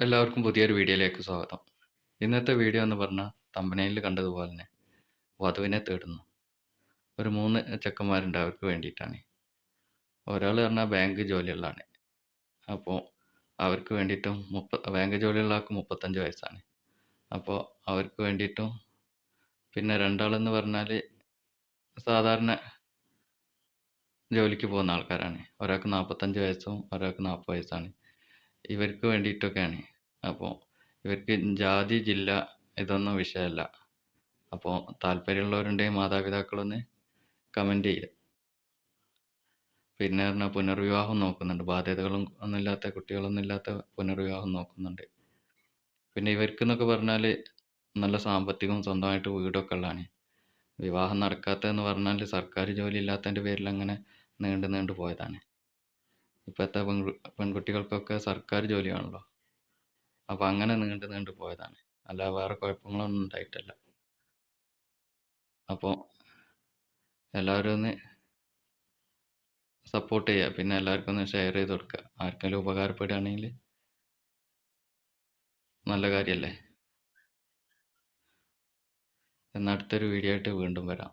എല്ലാവർക്കും പുതിയൊരു വീഡിയോയിലേക്ക് സ്വാഗതം. ഇന്നത്തെ വീഡിയോ എന്ന് പറഞ്ഞാൽ തമ്പനയിൽ കണ്ടതുപോലെ തന്നെ വധുവിനെ തേടുന്നു. ഒരു മൂന്ന് ചെക്കന്മാരുണ്ട് അവർക്ക് വേണ്ടിയിട്ടാണ്. ഒരാൾ പറഞ്ഞാൽ ബാങ്ക് ജോലിയുള്ളതാണ്. അപ്പോൾ അവർക്ക് വേണ്ടിയിട്ടും മുപ്പ ബാങ്ക് ജോലിയുള്ള ആൾക്ക് മുപ്പത്തഞ്ച് വയസ്സാണ്. അപ്പോൾ അവർക്ക് വേണ്ടിയിട്ടും പിന്നെ രണ്ടാളെന്ന് പറഞ്ഞാൽ സാധാരണ ജോലിക്ക് പോകുന്ന ആൾക്കാരാണ്. ഒരാൾക്ക് നാൽപ്പത്തഞ്ച് വയസ്സും ഒരാൾക്ക് നാൽപ്പത് വയസ്സാണ്. ഇവർക്ക് വേണ്ടിയിട്ടൊക്കെയാണ്. അപ്പോൾ ഇവർക്ക് ജാതി ജില്ല ഇതൊന്നും വിഷയമല്ല. അപ്പോൾ താല്പര്യമുള്ളവരുണ്ടെങ്കിൽ മാതാപിതാക്കളൊന്ന് കമന്റ് ചെയ്യുക. പിന്നെ പറഞ്ഞാൽ പുനർവിവാഹം നോക്കുന്നുണ്ട്. ബാധ്യതകളും ഒന്നുമില്ലാത്ത കുട്ടികളൊന്നും ഇല്ലാത്ത പുനർവിവാഹം നോക്കുന്നുണ്ട്. പിന്നെ ഇവർക്കെന്നൊക്കെ പറഞ്ഞാൽ നല്ല സാമ്പത്തികവും സ്വന്തമായിട്ട് വീടൊക്കെ ഉള്ളതാണ്. വിവാഹം നടക്കാത്തതെന്ന് പറഞ്ഞാൽ സർക്കാർ ജോലി ഇല്ലാത്തതിന്റെ പേരിൽ അങ്ങനെ നീണ്ടു നീണ്ടു പോയതാണ്. ഇപ്പോഴത്തെ പെൺകു പെൺകുട്ടികൾക്കൊക്കെ സർക്കാർ ജോലിയാണല്ലോ. അപ്പോൾ അങ്ങനെ നീണ്ടു നീണ്ടു പോയതാണ്. അല്ലാതെ വേറെ കുഴപ്പങ്ങളൊന്നും ഉണ്ടായിട്ടില്ല. അപ്പോൾ എല്ലാവരും ഒന്ന് സപ്പോർട്ട് ചെയ്യുക പിന്നെ എല്ലാവർക്കും ഒന്ന് ഷെയർ ചെയ്ത് കൊടുക്കുക ആർക്കെങ്കിലും ഉപകാരപ്പെടുകയാണെങ്കിൽ നല്ല കാര്യമല്ലേ എന്നാൽ അടുത്തൊരു വീഡിയോ ആയിട്ട് വീണ്ടും വരാം.